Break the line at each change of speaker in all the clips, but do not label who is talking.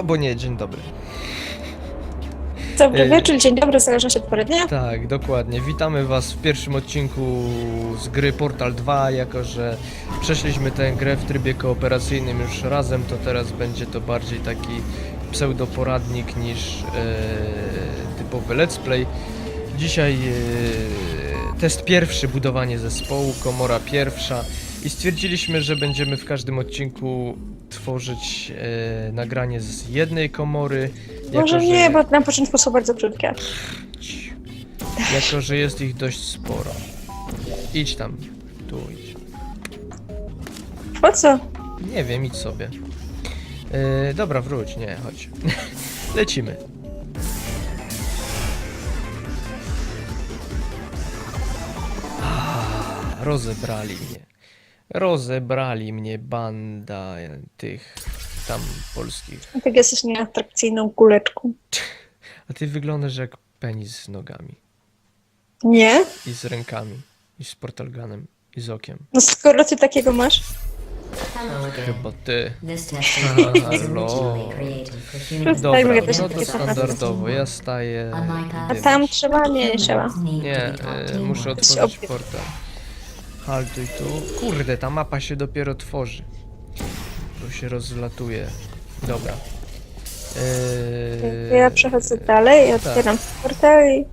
albo nie, dzień dobry.
Dobry
Ej.
wieczór, dzień dobry, w zależności od pory dnia.
Tak, dokładnie. Witamy Was w pierwszym odcinku z gry Portal 2. Jako, że przeszliśmy tę grę w trybie kooperacyjnym już razem, to teraz będzie to bardziej taki pseudoporadnik niż e, typowy let's play. Dzisiaj e, test pierwszy, budowanie zespołu, komora pierwsza. I stwierdziliśmy, że będziemy w każdym odcinku tworzyć e, nagranie z jednej komory.
Może
jako, że-
nie, bo na początku są bardzo krótkie.
jako, że jest ich dość sporo. Idź tam. Tu idź.
Po co?
Nie wiem, idź sobie. Yy, dobra, wróć, nie, chodź. Lecimy. Ah, Rozebrali mnie. Rozebrali mnie banda tych tam polskich.
Tak jesteś nieatrakcyjną kuleczką.
A ty wyglądasz jak penis z nogami.
Nie?
I z rękami. I z portalganem. I z okiem.
No skoro ty takiego masz.
Hello again.
Chyba ty.
This was
Hello.
originally created for
Przestań
humans.
Dobra, no to
takie
standardowo. Ja staję.
A tam trzeba? Nie, nie trzeba.
Nie, e, muszę otworzyć portal. Haltuj tu. Kurde, ta mapa się dopiero tworzy. Bo się rozlatuje. Dobra. Eee,
Ja przechodzę dalej,
tak.
otwieram portal i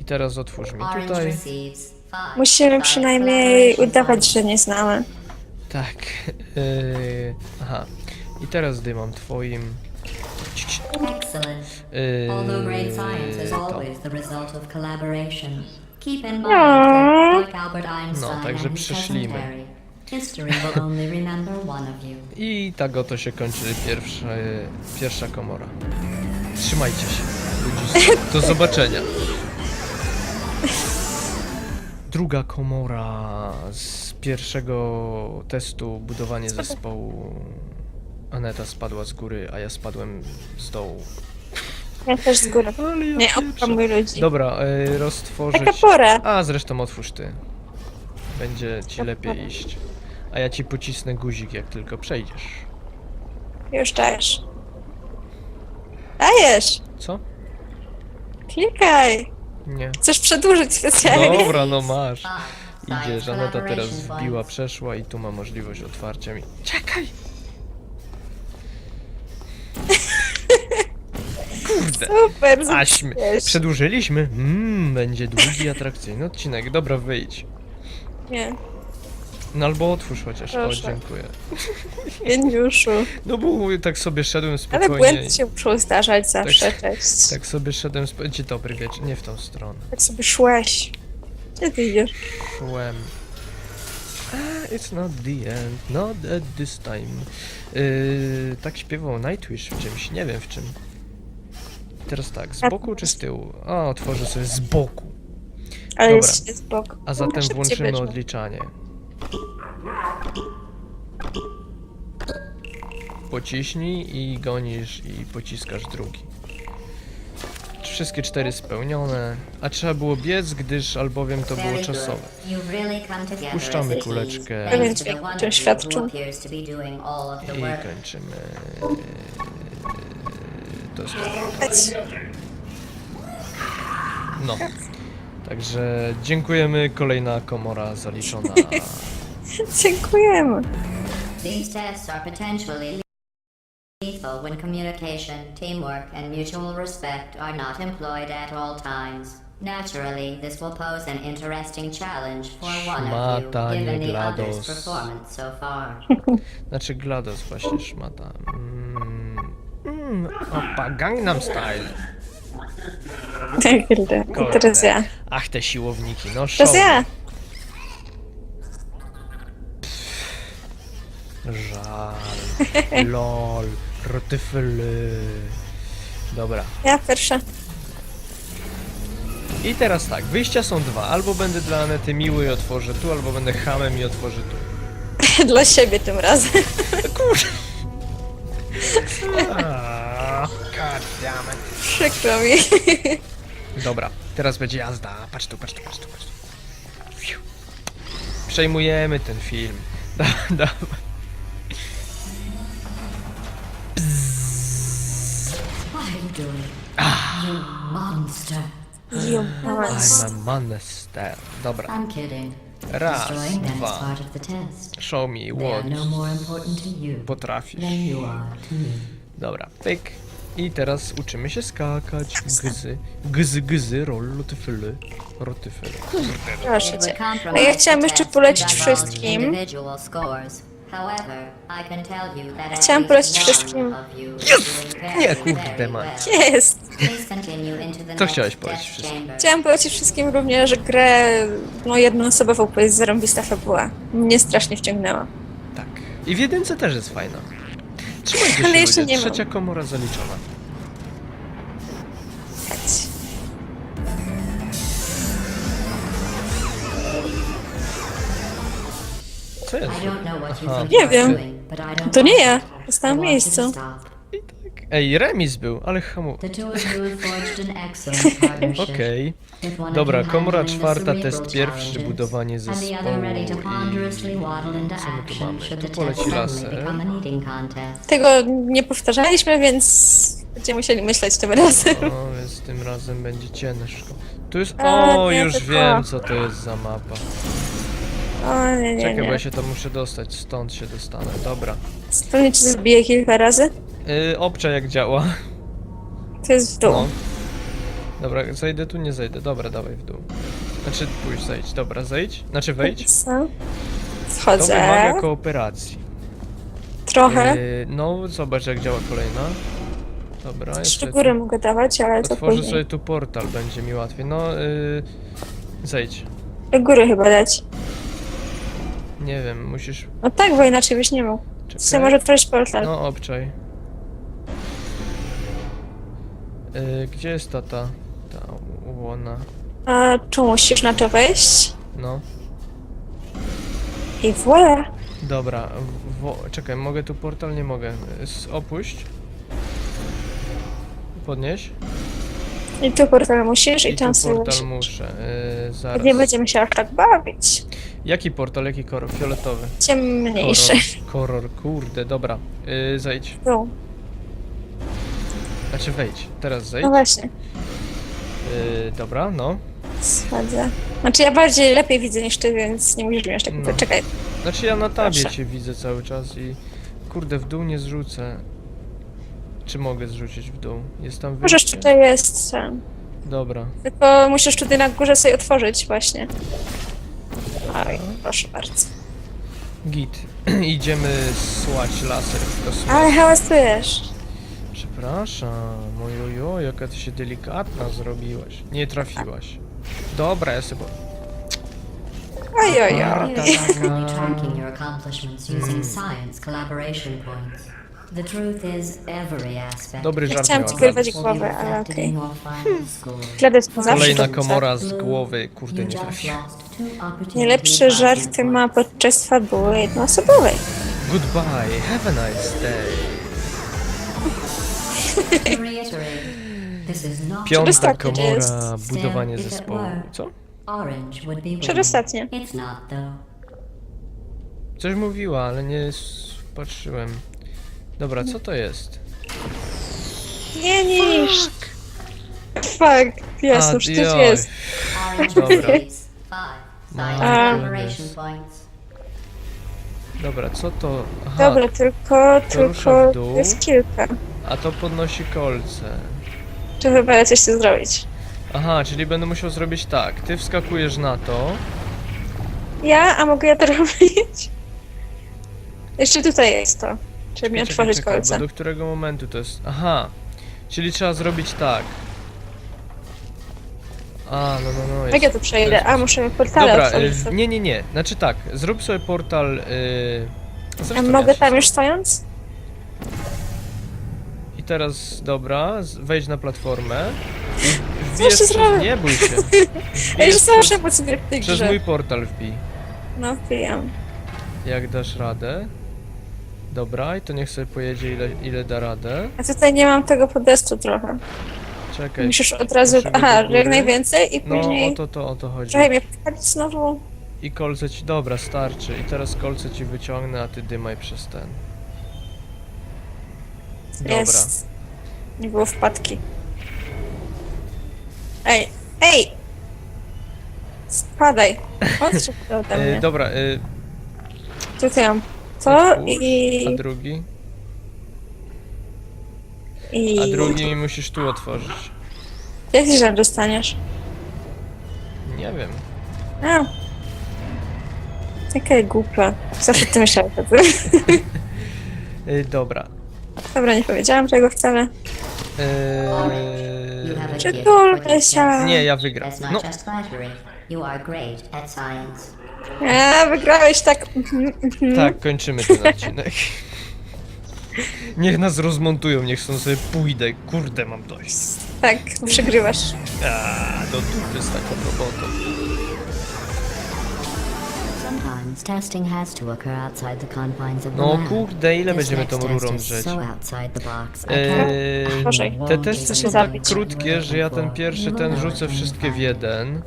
I teraz otwórz mi tutaj.
musimy przynajmniej udawać, że nie znamy.
Tak. Eee, aha. I teraz dymam twoim.
Excellent.
Eee,
Although great science is always the result of collaboration, keep in mind
Aww.
that, like Albert Einstein
także przyszlimy.
cousin Terry, history will only remember one of you.
I tak oto się kończy pierwsza, pierwsza komora. Trzymajcie się, ludziska. Do zobaczenia. Druga komora z pierwszego testu budowanie zespołu. Aneta spadła z góry, a ja spadłem z dołu.
Ja też z góry.
Ale ja
Nie
pieprzę.
ludzi.
Dobra, y,
Taka
roztworzyć.
pora.
A zresztą otwórz ty. Będzie ci lepiej iść. A ja ci pocisnę guzik, jak tylko przejdziesz.
Już dajesz. Dajesz!
Co?
Klikaj!
Nie.
Chcesz przedłużyć specjalnie?
Dobra, no masz. Idzie, Żaneta teraz wbiła, przeszła i tu ma możliwość otwarcia mi. Czekaj! Kurde!
Super,
Aśmy! Przedłużyliśmy? Mmm, będzie długi, atrakcyjny odcinek. Dobra, wyjdź.
Nie,
No albo otwórz chociaż.
Proszę.
O, dziękuję.
geniuszu.
No bo tak sobie szedłem
Ale
spokojnie.
błędy się muszą zdarzać zawsze, cześć. Tak.
Tak sobie szedłem spokojnie. Dzień dobry wieczór, nie w tą stronę.
sobie szłeś. Gdzie ty idziesz?
Szłem. Ah, It's not the end, not at this time. Yy, tak śpiewał Nightwish w czymś, nie wiem w czym. Teraz tak, z boku czy z tyłu? O, otworzę sobie z boku.
Ale
Dobra.
jest z boku.
A zatem
Szybciej
włączymy
będzie.
odliczanie. Pociśnij i gonisz i pociskasz drugi. Wszystkie cztery spełnione, a trzeba było biec, gdyż albowiem to było czasowe. Puszczamy
a
kuleczkę. I kończymy. No. Także dziękujemy. Kolejna komora zaliczona.
Dziękujemy.
These tests are potentially lethal when communication, teamwork, and mutual respect are not employed at all times. Naturally, this will pose an interesting challenge for one of you,
Szmata, nie
given the
GLaDOS.
other's performance so far.
Znaczy GLaDOS właśnie szmata. Mm, mm, opa, Gangnam Style.
I
Kurde.
teraz ja.
Ach, te siłowniki, no
Teraz
show.
ja.
Żal. Lol. Rotyfyly. Dobra.
Ja pierwsza.
I teraz tak, wyjścia są dwa. Albo będę dla Anety miły i otworzę tu, albo będę hamem i otworzę tu.
Dla siebie tym razem.
Kurde. Ah, God damn it.
Przykro mi.
Dobra, teraz będzie jazda. Patrz tu, patrz tu, patrz tu, patrz tu. Fiu. Przejmujemy ten film. Da, dawaj. Bzzz.
Monster.
You monster.
I'm a monster. Dobra.
I'm kidding.
Raz,
Destroying them is
dwa.
part of the test.
Show me
They are
what
no more important to you
potrafisz.
than you are to me.
Dobra, pyk. I teraz uczymy się skakać. Gzy, gzy, gzy, rollotyfyly. Rotyfyly.
Proszę cię. A ja chciałam jeszcze polecić wszystkim.
Individual scores. However, I can tell you that at
Chciałam polecić wszystkim.
very,
Nie, kurde,
well.
Jest!
Co chciałeś polecić wszystkim?
Chciałam polecić wszystkim również grę no jednoosobową, bo jest zarąbista fabuła. Mnie strasznie wciągnęła.
Tak. I w jedynce też jest fajna. Trzymajcie się
Ale jeszcze
ludzie.
nie mam.
Trzecia komora zaliczona. Co jest? Aha.
Nie wiem. To nie ja. Zostałam w miejscu.
tak. Ej, remis był, ale hamu. Okej. Dobra, komora czwarta, test pierwszy, budowanie zespołu i... Co my tu mamy? Tu poleci laser.
Tego nie powtarzaliśmy, więc będziemy musieli myśleć tym razem.
O, więc tym razem będzie ciężko. Tu jest...
A,
O,
nie,
już
tylko-
wiem, co to jest za mapa.
O nie, nie,
Czekaj, bo ja się tam muszę dostać, stąd się dostanę. Dobra.
Pewnie cię zbiję kilka razy.
Yy, obcza jak działa.
To jest w dół.
No. Dobra, zejdę tu, nie zejdę. Dobra, dawaj w dół. Znaczy, pójdź, zejdź. Dobra, zejdź. Znaczy, wejdź.
Co?
To
Wchodzę.
wymaga kooperacji.
Trochę.
Yy, no, zobacz jak działa kolejna. Dobra,
Trzy
jeszcze
góry
tu.
mogę dawać, ale to
Otworzę
później.
sobie tu portal, będzie mi łatwiej. No, yy, zejdź.
Do góry chyba dać.
Nie wiem, musisz...
No tak, bo inaczej byś nie mógł.
Czekaj.
Sobie może otworzyć portal.
No, obczaj. Yy, gdzie jest ta ta? Ta łona.
A tu musisz na to wejść.
No.
I voilà.
Dobra, wo... czekaj, mogę tu portal? Nie mogę. S- opuść. Podnieś.
I tu portal musisz i,
I
tam
tu
sobie
portal
musisz.
muszę. Yy, zaraz.
Nie będziemy się aż tak bawić.
Jaki portal? Jaki kolor? Fioletowy.
Ciemniejszy.
Kolor, kolor kurde, dobra. Yy, zejdź.
Tu.
Znaczy wejdź. Teraz zejdź.
No właśnie.
Yy, dobra, no.
Schodzę. Znaczy ja bardziej lepiej widzę niż ty, więc nie musisz mi aż tak
No.
Czekaj.
Znaczy ja na tabie
Proszę.
cię widzę cały czas i... Kurde, w dół nie zrzucę. Czy mogę zrzucić w dół? Jest tam
Możesz
wyjście?
tutaj jest. ten.
Dobra.
Tylko musisz tutaj na górze sobie otworzyć właśnie. Proszę bardzo.
Git. Idziemy słać laser w kosmos.
Ale hałasujesz.
Przepraszam, mojojo, jaka ty się delikatna zrobiłaś. Nie trafiłaś. Dobra, ja sobie...
Oj, oj,
You're
oj.
definitely tracking your accomplishments using science collaboration points. The truth is, every aspect
Dobry
Ja
żart
chciałam
miała
ci
be
głowę, ale
reflected
okej. Kladec to zawsze
Kolejna
dobrze.
komora z głowy, kurde, nie
Najlepsze
by
żarty ma podczas fabuły jednoosobowej.
Goodbye, have a nice day. Piąta
Przedostatnie
komora,
jest.
budowanie zespołu. Co?
Przedostatnie.
Coś mówiła, ale nie s- patrzyłem. Dobra, co to jest?
Nie niż. Fuck, Jezu, już
Adioj.
coś jest.
Dobra.
points.
Dobra, co to? Aha,
Dobra, tylko,
rusza w
tylko
dół.
jest kilka.
a to podnosi kolce.
Czy chyba ja coś chcę zrobić?
Aha, czyli będę musiał zrobić tak. Ty wskakujesz na to.
Ja? A mogę ja to robić? Jeszcze tutaj jest to. Żeby mi otworzyć
czekaj,
kolce.
Bo do którego momentu to jest? Aha. Czyli trzeba zrobić tak. A, no, no, no.
Jak ja
Jest.
tu przejdę? A, muszę portale
Dobra,
otworzyć.
y,
sobie.
nie, nie, nie. Znaczy tak, zrób sobie portal. Y...
A mogę
się-
tam już stojąc?
I teraz, dobra, z- wejdź na platformę. Wbijesz
zrobię?
Nie bój się.
Ja
Wbijesz
już
przez,
zawsze w tej
przez
grze.
mój portal wbij.
No, wbijam.
Jak dasz radę. Dobra, i to niech sobie pojedzie ile, ile da radę.
A tutaj nie mam tego podestu trochę.
Czekaj.
Musisz od razu... Aha,
do góry.
jak najwięcej i
No,
później...
o to, to, o to chodzi.
Trochę mnie znowu.
I kolce ci, dobra, starczy. I teraz kolce ci wyciągnę, a ty dymaj przez ten. Dobra.
Jest. Nie było wpadki. Ej, ej! Spadaj. Odszedł ode
E,
mnie.
dobra, e,
ty mam? Co?
otwórz,
I...
a drugi?
i...
A drugi mi musisz tu otworzyć.
Jak ty tam dostaniesz?
Nie wiem.
A. Taka głupia. Zawsze ty myślałeś o tym.
E, dobra.
Dobra, nie powiedziałam tego wcale.
You have
E,
a gift for test.
nie, ja wygram. No,
just flattery. You are great at science.
A, wygrałeś tak. mhm, mhm.
tak, kończymy ten odcinek. Niech nas rozmontują, niech stąd sobie pójdę. Kurde, mam dość.
Tak, przegrywasz.
A, do dupy z taką robotą.
Sometimes testing has to occur outside the confines of the
No
lab.
kurde, ile
This
będziemy
next
tą
test
rurą
is
drzeć?
So outside the box. I can't
Eee, te testy są tak
Zabić.
krótkie, że ja ten pierwszy ten rzucę wszystkie w jeden,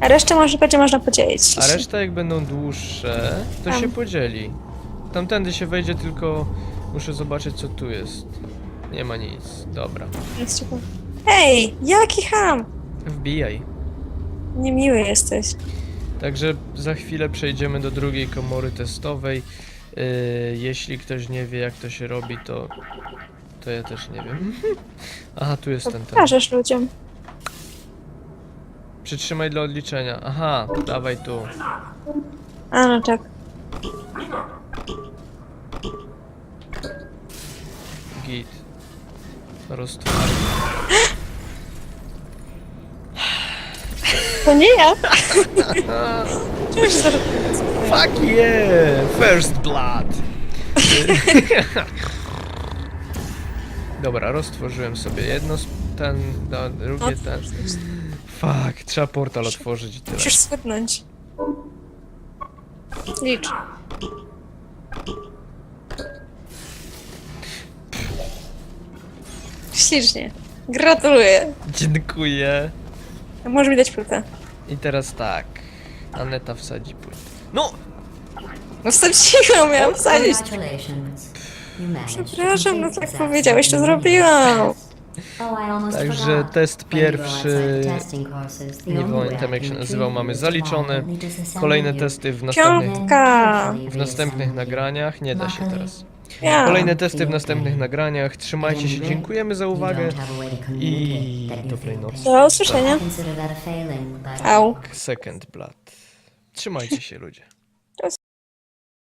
A resztę może będzie można podzielić.
a reszta jak będą dłuższe, to
Tam.
się podzieli. Tamtędy się wejdzie, tylko muszę zobaczyć co tu jest. Nie ma nic, dobra.
Jest ciekawe. Ej, jaki ham!
Wbijaj.
Niemiły jesteś.
Także za chwilę przejdziemy do drugiej komory testowej. Yy, jeśli ktoś nie wie jak to się robi, to to ja też nie wiem. Aha, tu jest
To
ten ten.
pokażesz ludziom.
Przytrzymaj dla odliczenia. Aha, dawaj tu.
A, no tak.
Git. Roztwór.
To nie ja!
Fuck yeah! First blood! Dobra, roztworzyłem sobie jedno ten, drugie ten. Fuck, trzeba portal otworzyć i tyle.
Musisz schudnąć. Licz. Ślicznie. Gratuluję.
Dziękuję.
Możesz mi dać płytę.
I teraz tak. Aneta wsadzi płytę. No!
No wsadziłam, miałam wsadzić.
Congratulations. You managed to
Przepraszam, no
complete
tak
this
powiedziałeś, to zrobiłam.
Także test pierwszy, nie pamiętam jak się nazywał, mamy
disassemble
Kolejne testy w następnych,
Piątka.
w następnych nagraniach. Nie da się teraz.
Ja.
Kolejne testy w następnych nagraniach. Trzymajcie się, dziękujemy za uwagę. I dobrej nocy.
Do usłyszenia. Au.
Second blood. Trzymajcie się ludzie.